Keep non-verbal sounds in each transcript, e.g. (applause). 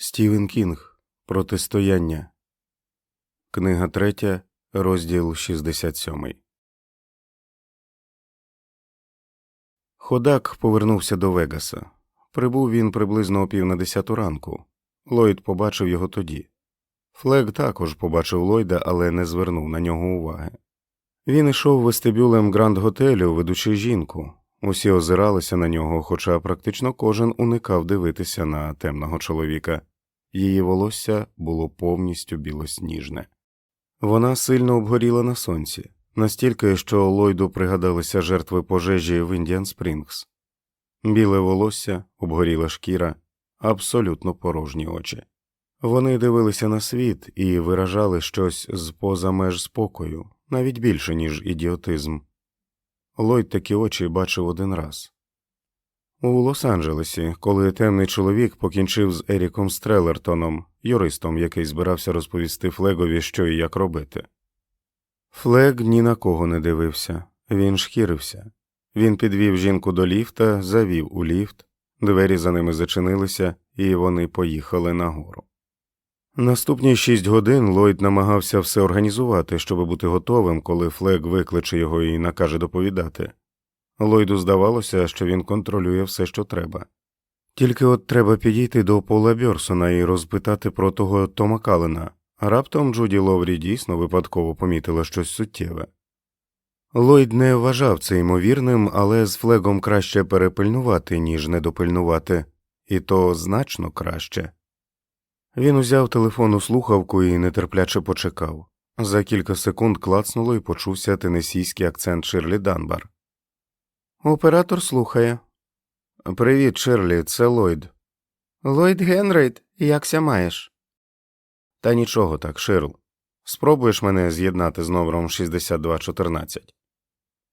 Стівен Кінг Протистояння. Книга 3, розділ 67. Ходак повернувся до Вегаса. Прибув він приблизно о пів на десяту ранку. Ллойд побачив його тоді. Флег також побачив Ллойда, але не звернув на нього уваги. Він ішов вестибюлем гранд готелю, ведучи жінку. Усі озиралися на нього, хоча практично кожен уникав дивитися на темного чоловіка. Її волосся було повністю білосніжне. Вона сильно обгоріла на сонці, настільки, що Ллойду пригадалися жертви пожежі в Індіан Спрінгс. Біле волосся, обгоріла шкіра, абсолютно порожні очі. Вони дивилися на світ і виражали щось з поза меж спокою, навіть більше, ніж ідіотизм. Ллойд такі очі бачив один раз. У Лос-Анджелесі, коли темний чоловік покінчив з Еріком Стрелертоном, юристом, який збирався розповісти Флегові, що і як робити. Флег ні на кого не дивився, він шкірився. Він підвів жінку до ліфта, завів у ліфт, двері за ними зачинилися, і вони поїхали нагору. Наступні шість годин Ллойд намагався все організувати, щоб бути готовим, коли Флег викличе його і накаже доповідати. Ллойду здавалося, що він контролює все, що треба. Тільки от треба підійти до Пола Бьорсона і розпитати про того Тома Калена, раптом Джуді Ловрі дійсно випадково помітила щось суттєве. Ллойд не вважав це ймовірним, але з флегом краще перепильнувати, ніж недопильнувати, і то значно краще. Він узяв телефон у слухавку і нетерпляче почекав. За кілька секунд клацнуло і почувся тенесійський акцент Ширлі Данбар. Оператор слухає. Привіт, Ширлі, це Ллойд. Ллойд Генрейд, якся маєш? Та нічого так, Ширл. Спробуєш мене з'єднати з номером 6214?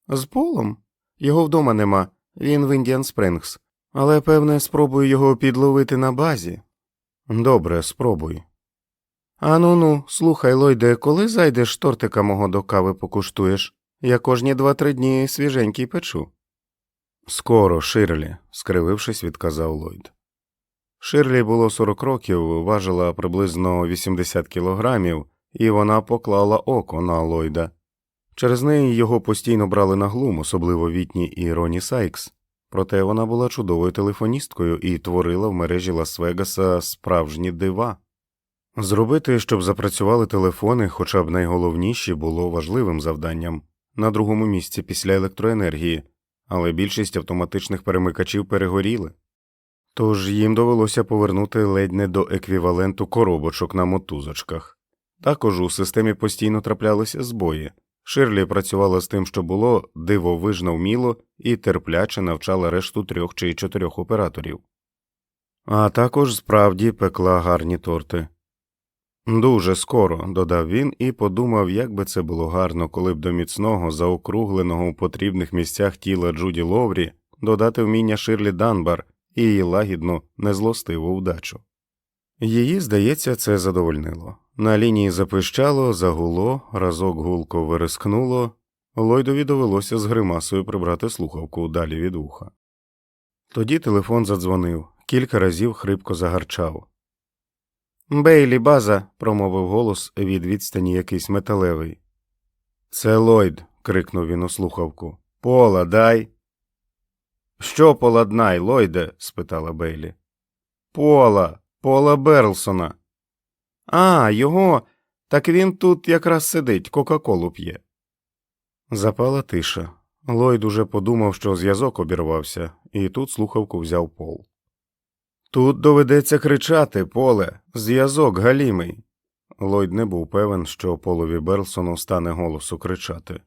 З Полом? Його вдома нема, він в Індіан Спрингс. Але, певне, спробую його підловити на базі. Добре, спробуй. Ану ну, слухай, Лойде, коли зайдеш тортика мого до кави покуштуєш? Я кожні два-три дні свіженький печу. Скоро, Ширлі, скривившись, відказав Ллойд. Ширлі було 40 років, важила приблизно 80 кілограмів, і вона поклала око на Ллойда. Через неї його постійно брали на глум, особливо Вітні і Роні Сайкс, проте вона була чудовою телефоністкою і творила в мережі Лас-Вегаса справжні дива. Зробити, щоб запрацювали телефони, хоча б найголовніші, було важливим завданням на другому місці після електроенергії, але більшість автоматичних перемикачів перегоріли. Тож їм довелося повернути ледь не до еквіваленту коробочок на мотузочках. Також у системі постійно траплялися збої. Ширлі працювала з тим, що було, дивовижно вміло і терпляче навчала решту трьох чи чотирьох операторів. А також справді пекла гарні торти. Дуже скоро, додав він і подумав, як би це було гарно, коли б до міцного, заокругленого у потрібних місцях тіла Джуді Ловрі додати вміння Ширлі Данбар і її лагідну, незлостиву вдачу. Її, здається, це задовольнило. На лінії запищало, загуло, разок гулко вирискнуло, Лойдові довелося з гримасою прибрати слухавку далі від уха. Тоді телефон задзвонив, кілька разів хрипко загарчав. Бейлі, база, промовив голос від відстані якийсь металевий. Це Ллойд», – крикнув він у слухавку. Пола, дай. Що поладнай, Ллойде?» – спитала Бейлі. Пола, Пола Берлсона. А, його. Так він тут якраз сидить, Кока-Колу п'є. Запала тиша. Ллойд уже подумав, що зв'язок обірвався, і тут слухавку взяв пол. Тут доведеться кричати, поле, зв'язок галімий. Ллойд не був певен, що полові Берлсону стане голосу кричати.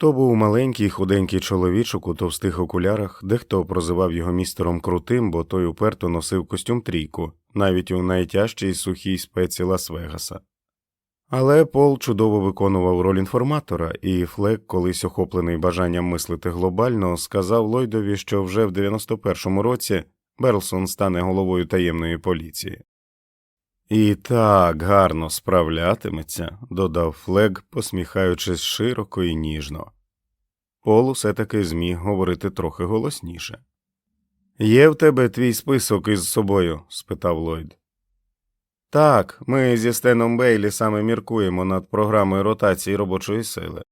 То був маленький худенький чоловічок у товстих окулярах, дехто прозивав його містером Крутим, бо той уперто носив костюм трійку, навіть у найтяжчій сухій спеці Лас-Вегаса. Але Пол чудово виконував роль інформатора, і Флек, колись охоплений бажанням мислити глобально, сказав Ллойдові, що вже в 91-му році Берлсон стане головою таємної поліції. І так гарно справлятиметься, додав Флег, посміхаючись широко і ніжно. Пол усе таки зміг говорити трохи голосніше. Є в тебе твій список із собою? спитав Ллойд. Так, ми зі Стеном Бейлі саме міркуємо над програмою ротації робочої сили.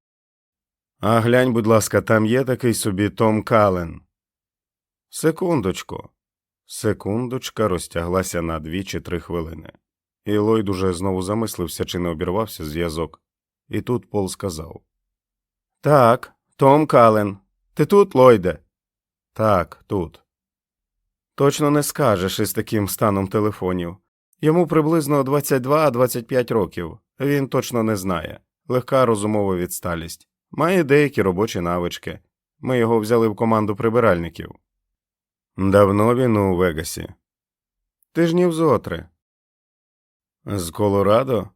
А глянь, будь ласка, там є такий собі Том Кален. Секундочку. Секундочка розтяглася на дві чи три хвилини. І Ллойд уже знову замислився, чи не обірвався зв'язок. І тут Пол сказав Так, Том Кален. Ти тут, Ллойде?» Так, тут. Точно не скажеш із таким станом телефонів. Йому приблизно 22-25 років. Він точно не знає. Легка розумова відсталість. Має деякі робочі навички. Ми його взяли в команду прибиральників. Давно він у Вегасі. Тижнів зотри. З Колорадо?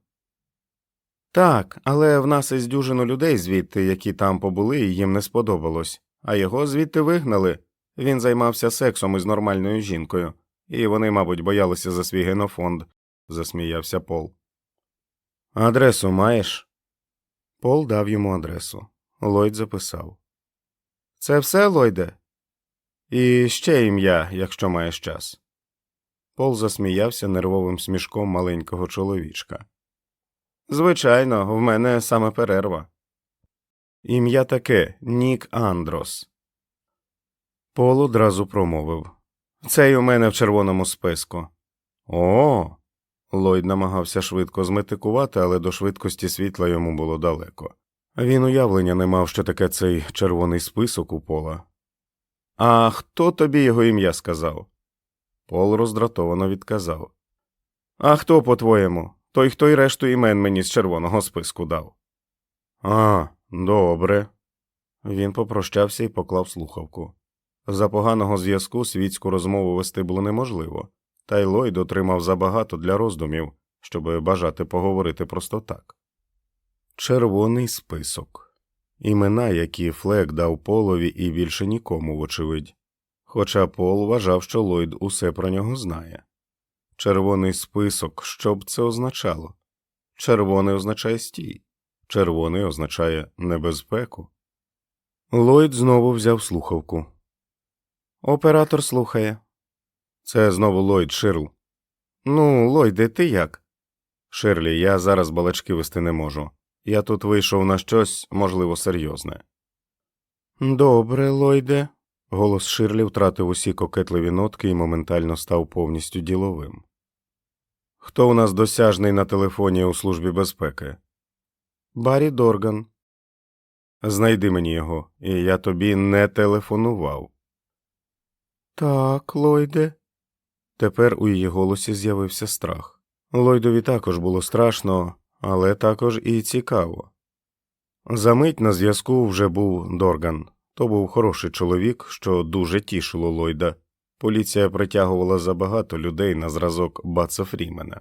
Так, але в нас із дюжину людей звідти, які там побули, і їм не сподобалось, а його звідти вигнали. Він займався сексом із нормальною жінкою, і вони, мабуть, боялися за свій генофонд, засміявся Пол. Адресу маєш? Пол дав йому адресу. Ллойд записав. Це все, Ллойде? І ще ім'я, якщо маєш час. Пол засміявся нервовим смішком маленького чоловічка. Звичайно, в мене саме перерва. Ім'я таке Нік Андрос. Пол одразу промовив Цей у мене в червоному списку. О. Ллойд намагався швидко зметикувати, але до швидкості світла йому було далеко. Він уявлення не мав, що таке цей червоний список у пола. А хто тобі його ім'я сказав? Пол роздратовано відказав. А хто, по-твоєму? Той, хто й решту імен мені з червоного списку дав. А, добре. Він попрощався і поклав слухавку. За поганого зв'язку світську розмову вести було неможливо, та й Ллойд отримав забагато для роздумів, щоб бажати поговорити просто так. Червоний список. Імена, які Флек дав Полові і більше нікому, вочевидь. Хоча Пол вважав, що Ллойд усе про нього знає. Червоний список, що б це означало? Червоний означає стій, червоний означає небезпеку. Ллойд знову взяв слухавку. Оператор слухає. Це знову Ллойд Ширл. Ну, Ллойде, ти як? Ширлі, я зараз балачки вести не можу. Я тут вийшов на щось, можливо, серйозне. Добре, Ллойде. Голос Ширлі втратив усі кокетливі нотки і моментально став повністю діловим. Хто у нас досяжний на телефоні у службі безпеки? Баррі Дорган. Знайди мені його, і я тобі не телефонував. Так, Ллойде. Тепер у її голосі з'явився страх. Ллойдові також було страшно, але також і цікаво. Замить на зв'язку вже був Дорган. То був хороший чоловік, що дуже тішило Ллойда. Поліція притягувала забагато людей на зразок Баца Фрімена.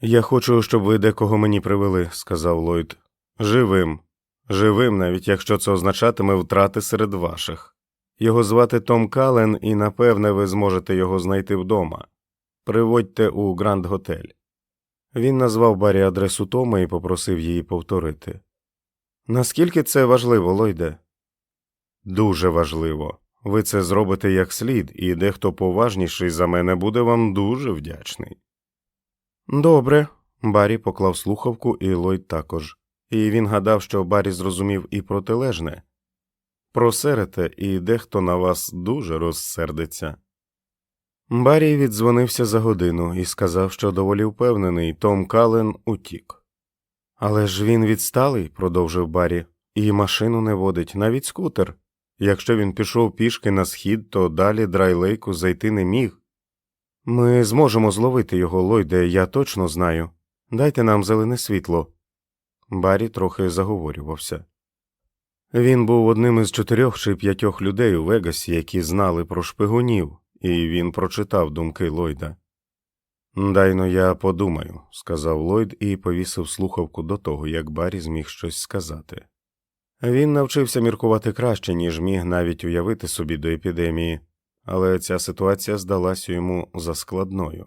Я хочу, щоб ви декого мені привели, сказав Ллойд. Живим. Живим, навіть якщо це означатиме втрати серед ваших. Його звати Том Кален, і напевне ви зможете його знайти вдома. Приводьте у Гранд Готель. Він назвав Барі адресу Тома і попросив її повторити. Наскільки це важливо, Лойде? Дуже важливо. Ви це зробите як слід, і дехто поважніший за мене буде вам дуже вдячний. Добре. Барі поклав слухавку, і Ллойд також. І він гадав, що Барі зрозумів і протилежне просерете, і дехто на вас дуже розсердиться. Барі віддзвонився за годину і сказав, що доволі впевнений, Том Кален утік. Але ж він відсталий, продовжив Барі, і машину не водить, навіть скутер. Якщо він пішов пішки на схід, то далі драйлейку зайти не міг. Ми зможемо зловити його, Лойде, я точно знаю. Дайте нам зелене світло. Барі трохи заговорювався. Він був одним із чотирьох чи п'ятьох людей у Вегасі, які знали про шпигунів, і він прочитав думки Ллойда. Дайно я подумаю, сказав Ллойд і повісив слухавку до того, як Барі зміг щось сказати. Він навчився міркувати краще, ніж міг навіть уявити собі до епідемії, але ця ситуація здалася йому заскладною.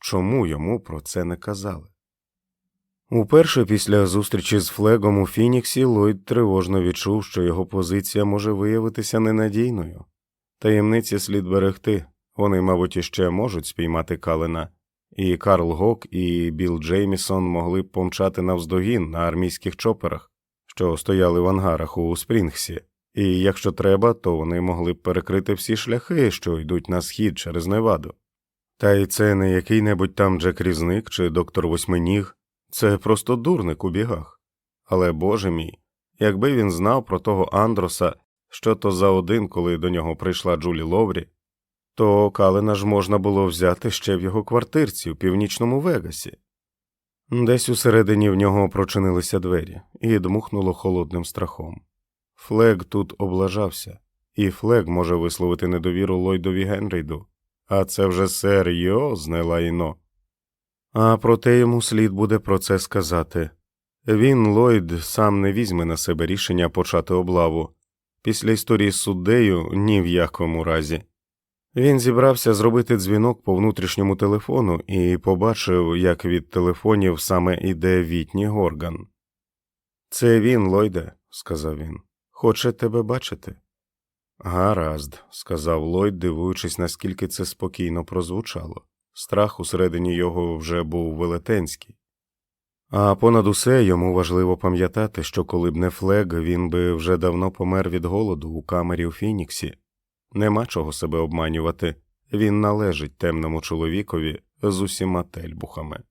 Чому йому про це не казали? Уперше після зустрічі з Флегом у Фініксі Ллойд тривожно відчув, що його позиція може виявитися ненадійною. Таємниці слід берегти, вони, мабуть, іще можуть спіймати Калена, і Карл Гок, і Білл Джеймісон могли б помчати навздогін на армійських чоперах, що стояли в ангарах у Спрінгсі, і якщо треба, то вони могли б перекрити всі шляхи, що йдуть на схід через Неваду. Та й це не який-небудь там Джек Різник чи доктор Восьминіг, це просто дурник у бігах. Але боже мій, якби він знав про того Андроса, що то за один, коли до нього прийшла Джулі Ловрі, то Калена ж можна було взяти ще в його квартирці у північному Вегасі. Десь усередині в нього прочинилися двері і дмухнуло холодним страхом. Флег тут облажався, і Флег може висловити недовіру Ллойдові Генрійду, а це вже серйозне лайно. А проте йому слід буде про це сказати. Він, Ллойд, сам не візьме на себе рішення почати облаву. Після історії з суддею ні в якому разі. Він зібрався зробити дзвінок по внутрішньому телефону і побачив, як від телефонів саме іде Вітні Горган. Це він, Ллойде, сказав він. Хоче тебе бачити. Гаразд, сказав Ллойд, дивуючись, наскільки це спокійно прозвучало. Страх усередині його вже був велетенський. А понад усе йому важливо пам'ятати, що коли б не флег, він би вже давно помер від голоду у камері у Фініксі. Нема чого себе обманювати, він належить темному чоловікові з усіма тельбухами.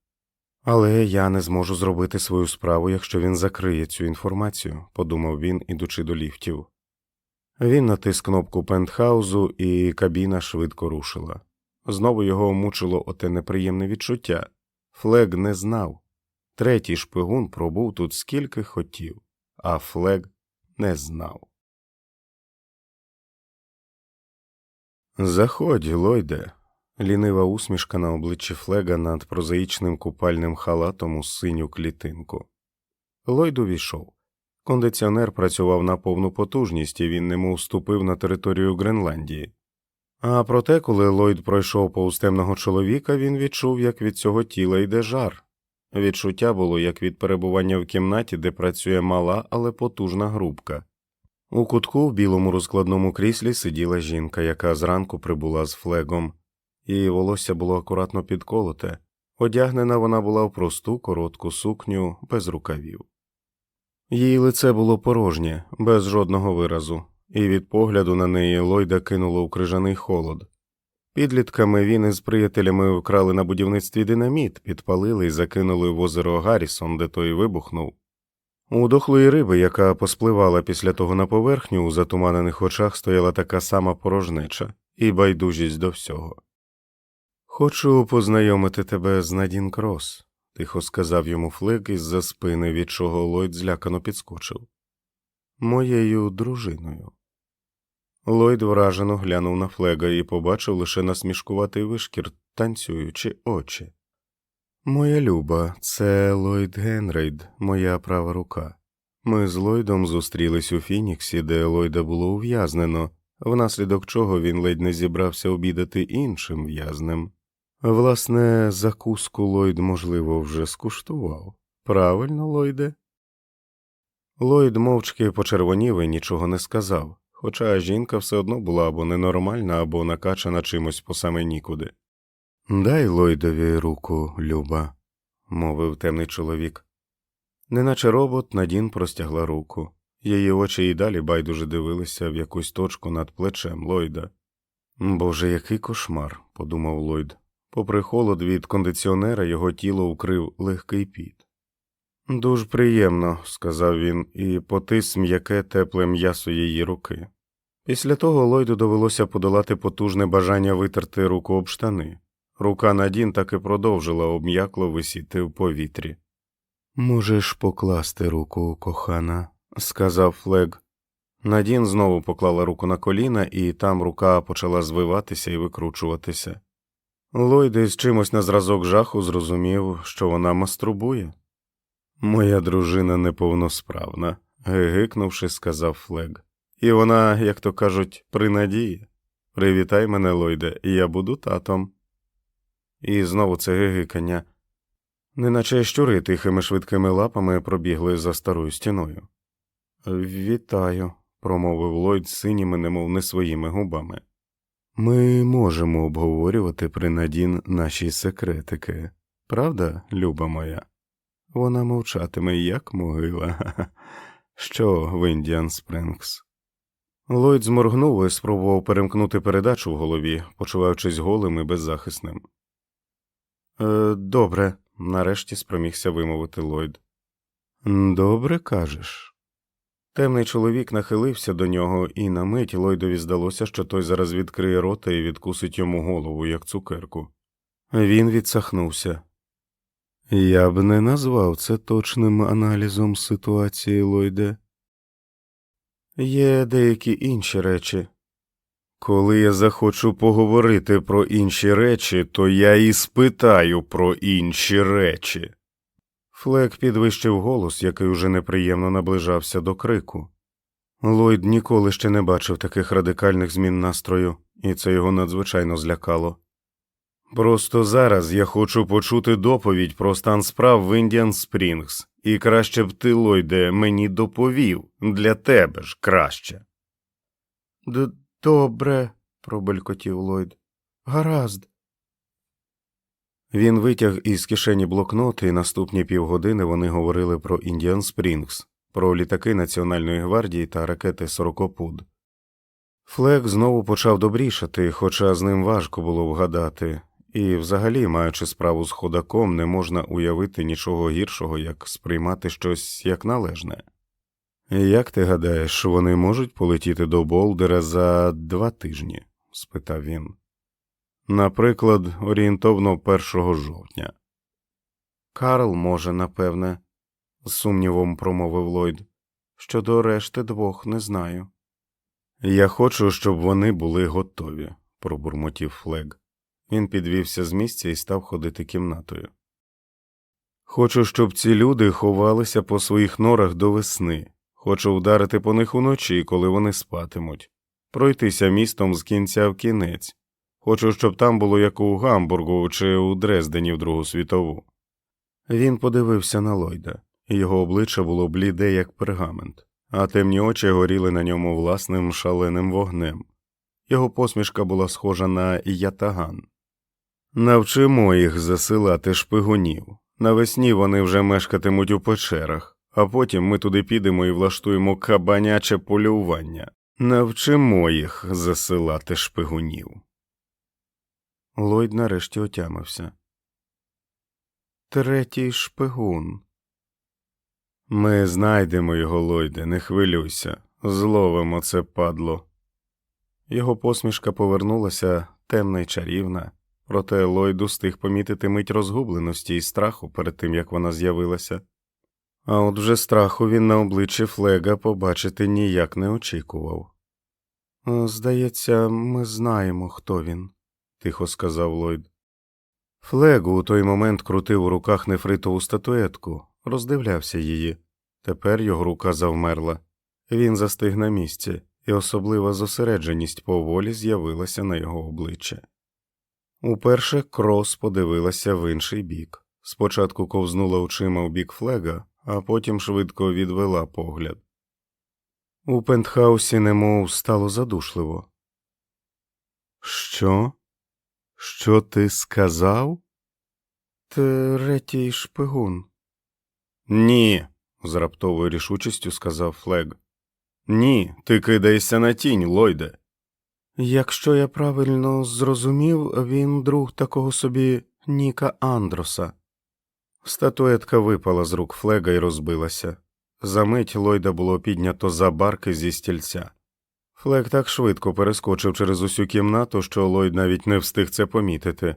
Але я не зможу зробити свою справу, якщо він закриє цю інформацію, подумав він, ідучи до ліфтів. Він натис кнопку пентхаузу, і кабіна швидко рушила. Знову його мучило оте неприємне відчуття. Флег не знав. Третій шпигун пробув тут скільки хотів, а Флег не знав. Заходь, Лойде. Лінива усмішка на обличчі Флега над прозаїчним купальним халатом у синю клітинку. Лойд увійшов. Кондиціонер працював на повну потужність, і він немов вступив на територію Гренландії. А проте, коли Ллойд пройшов повз темного чоловіка, він відчув, як від цього тіла йде жар. Відчуття було як від перебування в кімнаті, де працює мала, але потужна грубка. У кутку в білому розкладному кріслі сиділа жінка, яка зранку прибула з флегом, її волосся було акуратно підколоте, одягнена вона була в просту коротку сукню без рукавів. Її лице було порожнє, без жодного виразу, і від погляду на неї Лойда кинуло у крижаний холод. Підлітками він із приятелями вкрали на будівництві динаміт, підпалили і закинули в озеро Гаррісон, де той вибухнув. У дохлої риби, яка поспливала після того на поверхню, у затуманених очах стояла така сама порожнеча і байдужість до всього. Хочу познайомити тебе з Надін Крос, тихо сказав йому Флек із за спини, від чого Ллойд злякано підскочив. Моєю дружиною. Ллойд вражено глянув на Флега і побачив лише насмішкуватий вишкір, танцюючи очі. Моя люба, це Ллойд Генрейд, моя права рука. Ми з Ллойдом зустрілись у Фініксі, де Ллойда було ув'язнено, внаслідок чого він ледь не зібрався обідати іншим в'язнем. Власне, закуску Ллойд, можливо, вже скуштував. Правильно, Ллойде?» Ллойд мовчки почервонів і нічого не сказав, хоча жінка все одно була або ненормальна, або накачана чимось по саме нікуди. Дай Ллойдові руку, Люба, мовив темний чоловік. Неначе робот Надін простягла руку. Її очі і далі байдуже дивилися в якусь точку над плечем Ллойда. Боже, який кошмар, подумав Ллойд. Попри холод від кондиціонера, його тіло укрив легкий піт. Дуже приємно, сказав він і потис м'яке тепле м'ясо її руки. Після того Ллойду довелося подолати потужне бажання витерти руку об штани. Рука Надін так і продовжила обм'якло висіти в повітрі. Можеш покласти руку, кохана, сказав Флег. Надін знову поклала руку на коліна, і там рука почала звиватися і викручуватися. Ллойд із чимось на зразок жаху зрозумів, що вона мастурбує. Моя дружина неповносправна, гигикнувши, сказав Флег. І вона, як то кажуть, при надії. Привітай мене, Ллойде, і я буду татом. І знову це гигикання, неначе щури тихими швидкими лапами пробігли за старою стіною. Вітаю, промовив Ллойд синіми, немов не своїми губами. Ми можемо обговорювати при Надін наші секретики, правда, люба моя? Вона мовчатиме, як могила. (laughs) Що в Індіан Спрингс? Ллойд зморгнув і спробував перемкнути передачу в голові, почуваючись голим і беззахисним. Е, добре, нарешті спромігся вимовити Ллойд. Добре кажеш. Темний чоловік нахилився до нього, і на мить Ллойдові здалося, що той зараз відкриє рота і відкусить йому голову, як цукерку. Він відсахнувся. Я б не назвав це точним аналізом ситуації, Ллойде. Є деякі інші речі. Коли я захочу поговорити про інші речі, то я і спитаю про інші речі. Флек підвищив голос, який уже неприємно наближався до крику. Ллойд ніколи ще не бачив таких радикальних змін настрою, і це його надзвичайно злякало. Просто зараз я хочу почути доповідь про стан справ в Індіан Спрінгс, і краще б ти, Ллойде, мені доповів для тебе ж краще. Добре, пробелькотів Ллойд. Гаразд. Він витяг із кишені блокнот, і наступні півгодини вони говорили про Індіан Спрінгс, про літаки Національної гвардії та ракети Сорокопуд. Флек знову почав добрішати, хоча з ним важко було вгадати, і, взагалі, маючи справу з ходаком, не можна уявити нічого гіршого, як сприймати щось як належне. Як ти гадаєш, вони можуть полетіти до Болдера за два тижні? спитав він. Наприклад, орієнтовно 1 жовтня. Карл може, напевне, з сумнівом промовив Ллойд. Щодо решти двох не знаю. Я хочу, щоб вони були готові, пробурмотів Флег. Він підвівся з місця і став ходити кімнатою. Хочу, щоб ці люди ховалися по своїх норах до весни. Хочу вдарити по них уночі, коли вони спатимуть, пройтися містом з кінця в кінець. Хочу, щоб там було як у Гамбургу чи у Дрездені в Другу світову. Він подивився на Ллойда, його обличчя було бліде, як пергамент, а темні очі горіли на ньому власним шаленим вогнем. Його посмішка була схожа на ятаган. Навчимо їх засилати шпигунів. Навесні вони вже мешкатимуть у печерах, а потім ми туди підемо і влаштуємо кабаняче полювання. Навчимо їх засилати шпигунів. Ллойд нарешті отямився. Третій шпигун. Ми знайдемо його, Ллойде, не хвилюйся, зловимо це падло. Його посмішка повернулася темна й чарівна, проте Ллойд устиг помітити мить розгубленості і страху перед тим, як вона з'явилася. А от вже страху він на обличчі Флега побачити ніяк не очікував. Здається, ми знаємо, хто він тихо сказав Ллойд. Флегу у той момент крутив у руках нефритову статуетку, роздивлявся її. Тепер його рука завмерла. Він застиг на місці, і особлива зосередженість поволі з'явилася на його обличчя. Уперше крос подивилася в інший бік. Спочатку ковзнула очима у бік флега, а потім швидко відвела погляд. У пентхаусі немов стало задушливо. Що? Що ти сказав? Третій шпигун. Ні, з раптовою рішучістю сказав Флег. Ні, ти кидаєшся на тінь, Лойде. Якщо я правильно зрозумів, він друг такого собі Ніка Андроса. Статуетка випала з рук Флега і розбилася. Замить Лойда було піднято за барки зі стільця. Флек так швидко перескочив через усю кімнату, що Ллойд навіть не встиг це помітити,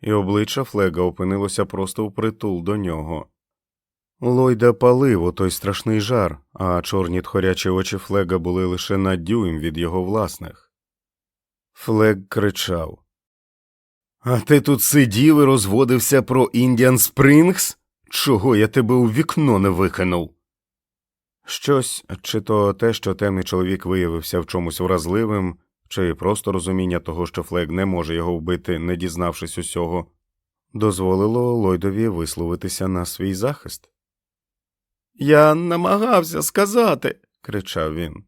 і обличчя Флега опинилося просто впритул до нього. Ллойда палив у той страшний жар, а чорні тхорячі очі Флега були лише на дюйм від його власних. Флег кричав А ти тут сидів і розводився про Індіан Спрингс? Чого я тебе у вікно не викинув? Щось, чи то те, що темний чоловік виявився в чомусь вразливим, чи просто розуміння того, що Флег не може його вбити, не дізнавшись усього, дозволило Ллойдові висловитися на свій захист. Я намагався сказати, кричав він.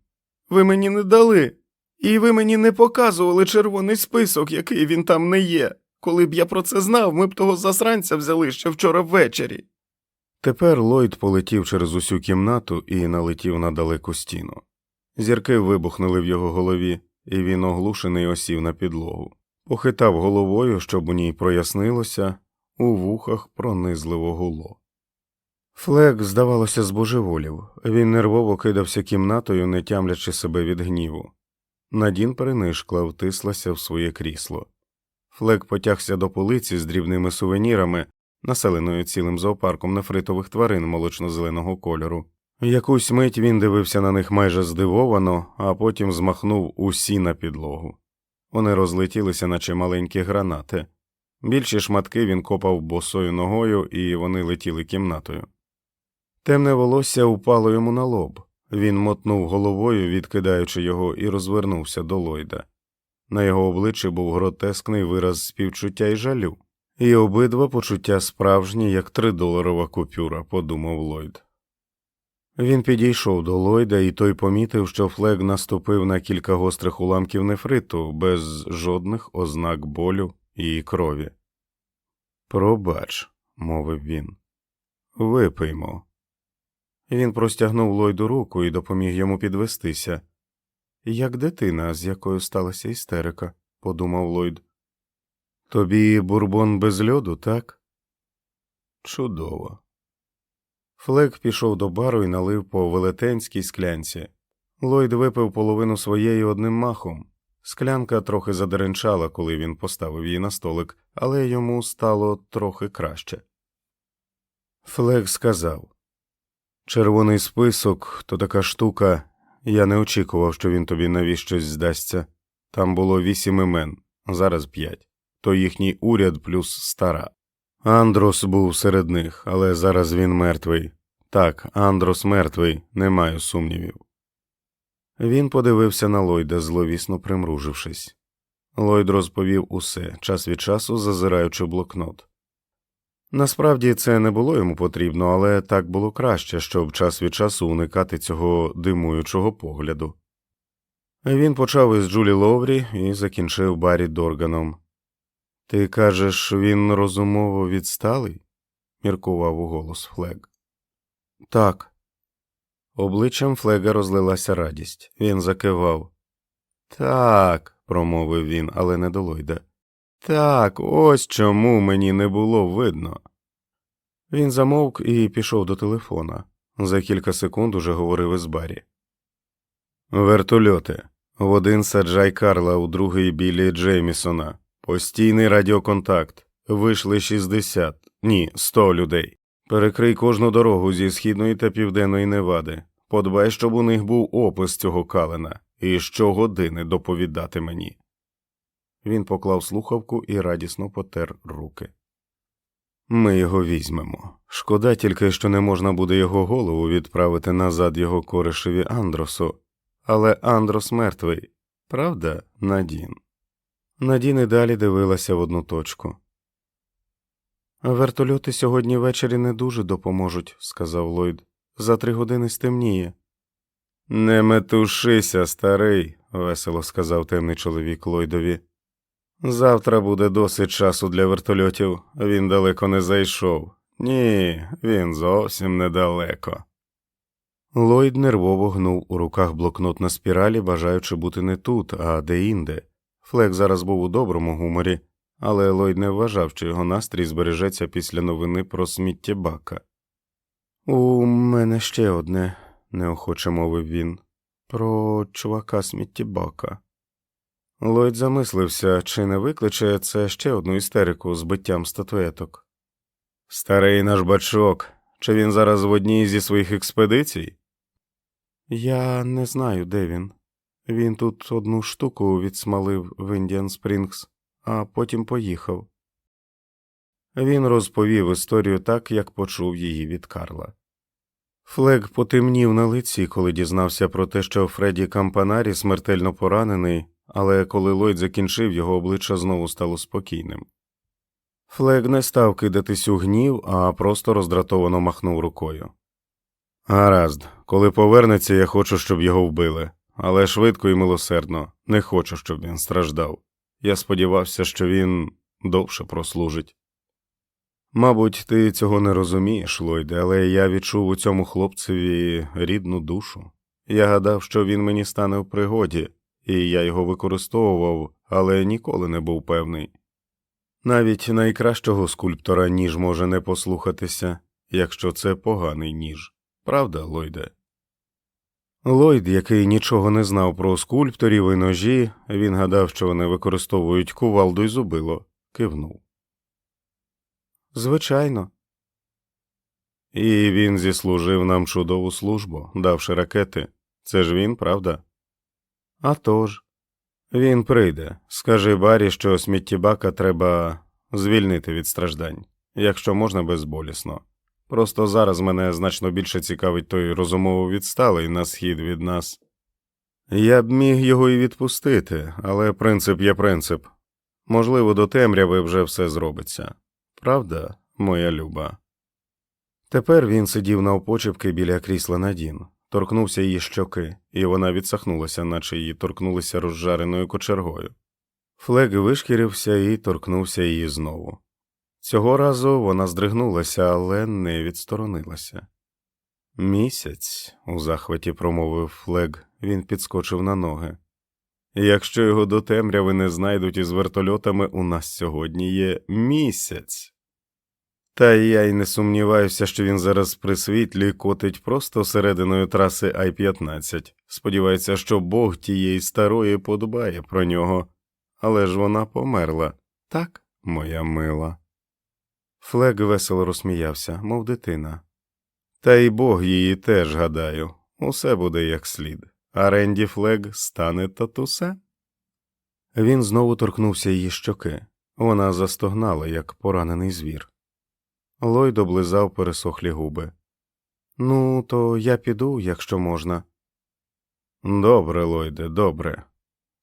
Ви мені не дали. І ви мені не показували червоний список, який він там не є. Коли б я про це знав, ми б того засранця взяли ще вчора ввечері. Тепер Ллойд полетів через усю кімнату і налетів на далеку стіну. Зірки вибухнули в його голові, і він оглушений осів на підлогу. Похитав головою, щоб у ній прояснилося, у вухах пронизливо гуло. Флек, здавалося, збожеволів. Він нервово кидався кімнатою, не тямлячи себе від гніву. Надін перенишкла, втислася в своє крісло. Флек потягся до полиці з дрібними сувенірами, населеною цілим зоопарком нефритових тварин молочно-зеленого кольору. Якусь мить він дивився на них майже здивовано, а потім змахнув усі на підлогу. Вони розлетілися, наче маленькі гранати. Більші шматки він копав босою ногою, і вони летіли кімнатою. Темне волосся упало йому на лоб. Він мотнув головою, відкидаючи його, і розвернувся до Ллойда. На його обличчі був гротескний вираз співчуття і жалю, і обидва почуття справжні, як тридоларова купюра, подумав Ллойд. Він підійшов до Ллойда, і той помітив, що Флег наступив на кілька гострих уламків нефриту без жодних ознак болю і крові. Пробач, мовив він. Випиймо. Він простягнув Ллойду руку і допоміг йому підвестися. Як дитина, з якою сталася істерика, подумав Ллойд. Тобі бурбон без льоду, так? Чудово. Флек пішов до бару і налив по велетенській склянці. Ллойд випив половину своєї одним махом. Склянка трохи задеренчала, коли він поставив її на столик, але йому стало трохи краще. Флек сказав Червоний список то така штука. Я не очікував, що він тобі навіщось здасться. Там було вісім імен, зараз п'ять. То їхній уряд плюс стара. Андрос був серед них, але зараз він мертвий. Так, Андрос мертвий, не маю сумнівів. Він подивився на Ллойда, зловісно примружившись. Ллойд розповів усе, час від часу зазираючи блокнот. Насправді це не було йому потрібно, але так було краще, щоб час від часу уникати цього димуючого погляду. Він почав із Джулі Ловрі і закінчив Баррі Дорганом. Ти кажеш, він розумово відсталий? міркував у голос Флег. Так. Обличчям Флега розлилася радість. Він закивав. Так, промовив він, але не до Ллойда. Так, ось чому мені не було видно. Він замовк і пішов до телефона. За кілька секунд уже говорив із Баррі. Вертольоти. В один саджай Карла, у другий білі Джеймісона. Постійний радіоконтакт. Вийшли 60, ні, 100 людей. Перекрий кожну дорогу зі східної та південної Невади. Подбай, щоб у них був опис цього калена, і щогодини доповідати мені. Він поклав слухавку і радісно потер руки. Ми його візьмемо. Шкода тільки, що не можна буде його голову відправити назад його коришеві Андросу, але Андрос мертвий, правда, Надін? Надін і далі дивилася в одну точку. Вертольоти сьогодні ввечері не дуже допоможуть, сказав Ллойд. За три години стемніє. Не метушися, старий, весело сказав темний чоловік Ллойдові. Завтра буде досить часу для вертольотів, він далеко не зайшов. Ні, він зовсім недалеко. Ллойд нервово гнув у руках блокнот на спіралі, бажаючи бути не тут, а де-інде. Флек зараз був у доброму гуморі, але Ллойд не вважав, що його настрій збережеться після новини про сміттєбака. У мене ще одне, неохоче мовив він, про чувака сміттєбака. Ллойд замислився, чи не викличе це ще одну істерику з биттям статуеток. Старий наш бачок, чи він зараз в одній зі своїх експедицій? Я не знаю, де він. Він тут одну штуку відсмалив в Індіан Спрінгс, а потім поїхав. Він розповів історію так, як почув її від Карла. Флег потемнів на лиці, коли дізнався про те, що Фредді Кампанарі смертельно поранений, але коли Ллойд закінчив, його обличчя знову стало спокійним. Флег не став кидатись у гнів, а просто роздратовано махнув рукою. Гаразд, коли повернеться, я хочу, щоб його вбили, але швидко і милосердно. Не хочу, щоб він страждав. Я сподівався, що він довше прослужить. Мабуть, ти цього не розумієш, Лойде, але я відчув у цьому хлопцеві рідну душу. Я гадав, що він мені стане в пригоді, і я його використовував, але ніколи не був певний. Навіть найкращого скульптора ніж може не послухатися, якщо це поганий ніж. Правда, Лойде? Ллойд, який нічого не знав про скульпторів і ножі, він гадав, що вони використовують кувалду й зубило, кивнув. Звичайно. І він зіслужив нам чудову службу, давши ракети. Це ж він, правда? «А тож. Він прийде. Скажи Барі, що сміттєбака треба звільнити від страждань, якщо можна безболісно. Просто зараз мене значно більше цікавить той розумово відсталий на схід від нас. Я б міг його і відпустити, але принцип є принцип. Можливо, до темряви вже все зробиться. Правда, моя люба? Тепер він сидів навпочепки біля крісла Надін, торкнувся її щоки, і вона відсахнулася, наче її торкнулися розжареною кочергою. Флег вишкірився і торкнувся її знову. Цього разу вона здригнулася, але не відсторонилася. Місяць, у захваті промовив Флег, він підскочив на ноги. Якщо його до темряви не знайдуть із вертольотами, у нас сьогодні є місяць. Та я й не сумніваюся, що він зараз при світлі котить просто серединою траси Ай-15. Сподівається, що Бог тієї старої подбає про нього. Але ж вона померла, так, моя мила. Флег весело розсміявся, мов дитина. Та й Бог її теж гадаю, усе буде як слід, а Ренді Флег стане татусе. Він знову торкнувся її щоки. Вона застогнала, як поранений звір. Лойд облизав пересохлі губи. Ну, то я піду, якщо можна. Добре, Лойде, добре.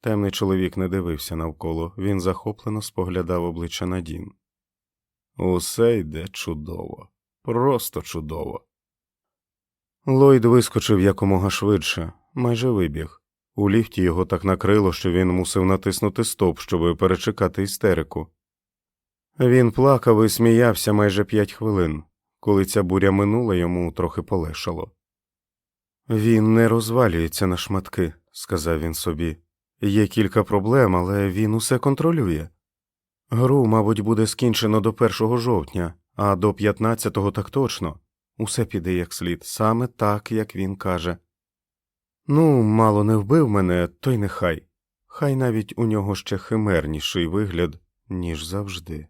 Темний чоловік не дивився навколо, він захоплено споглядав обличчя Надін. Усе йде чудово, просто чудово. Лойд вискочив якомога швидше, майже вибіг. У ліфті його так накрило, що він мусив натиснути стоп, щоб перечекати істерику. Він плакав і сміявся майже п'ять хвилин. Коли ця буря минула, йому трохи полегшало. Він не розвалюється на шматки, сказав він собі. Є кілька проблем, але він усе контролює. Гру, мабуть, буде скінчено до 1 жовтня, а до 15-го так точно. Усе піде як слід, саме так, як він каже. Ну, мало не вбив мене, то й нехай. Хай навіть у нього ще химерніший вигляд, ніж завжди.